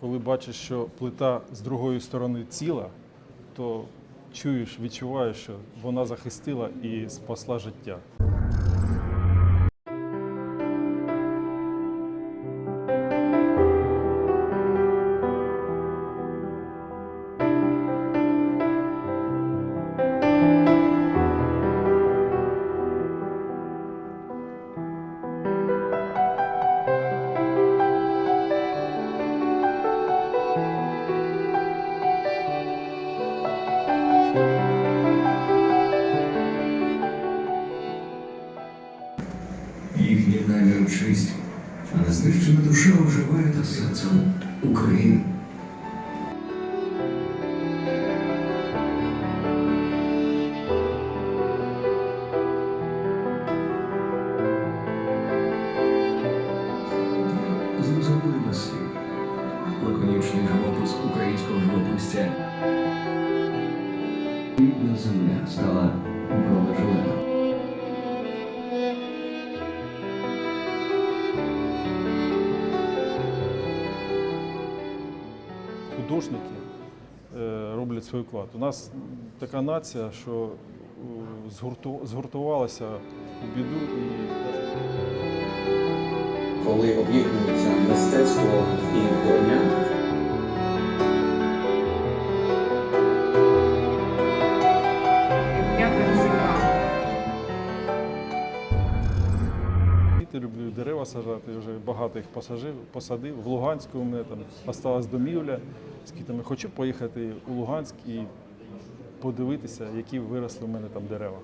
коли бачиш, що плита з другої сторони ціла, то чуєш, відчуваєш, що вона захистила і спасла життя. Їхні намір чисті, а знищена душа оживає та серцем України. Зрозуміли слів. Лаконічний живопис українського живописця. Рідна земля стала бронежилетом. Художники е, роблять свій вклад. У нас така нація, що е, згуртувалася у біду і коли об'єднується мистецтво і броня, люблю дерева сажати, вже багато їх посажив, посадив. В Луганську у мене там осталась домівля з кітами. Хочу поїхати у Луганськ і подивитися, які виросли у мене там дерева.